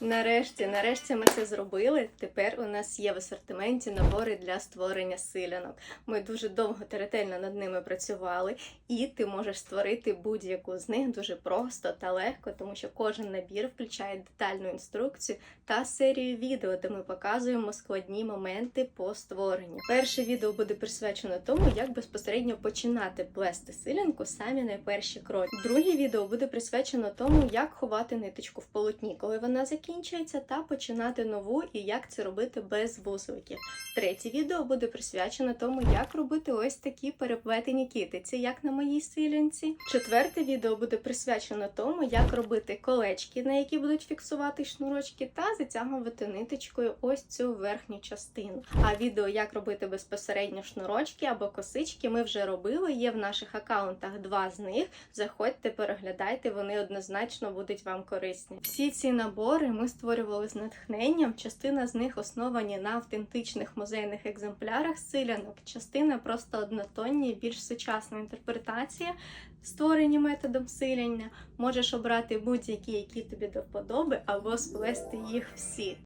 Нарешті, нарешті ми це зробили. Тепер у нас є в асортименті набори для створення силянок. Ми дуже довго та ретельно над ними працювали, і ти можеш створити будь-яку з них дуже просто та легко, тому що кожен набір включає детальну інструкцію та серію відео, де ми показуємо складні моменти по створенню. Перше відео буде присвячено тому, як безпосередньо починати плести силянку самі найперші кроки. Друге відео буде присвячено тому, як ховати ниточку в полотні, коли вона закінчується, та починати нову і як це робити без вузликів. Третє відео буде присвячено тому, як робити ось такі переплетені китиці, як на моїй силянці. Четверте відео буде присвячено тому, як робити колечки, на які будуть фіксувати шнурочки, та затягувати ниточкою ось цю верхню частину. А відео, як робити безпосередньо шнурочки або косички, ми вже робили. Є в наших аккаунтах два з них. Заходьте, переглядайте, вони однозначно будуть вам корисні. Всі ці набори ми створювали з натхненням. Частина з них основані на автентичних музейних екземплярах силянок, частина просто однотонні, більш сучасна інтерпретація. Створені методом силяння, можеш обрати будь-які, які тобі до вподоби, або сплести їх всі.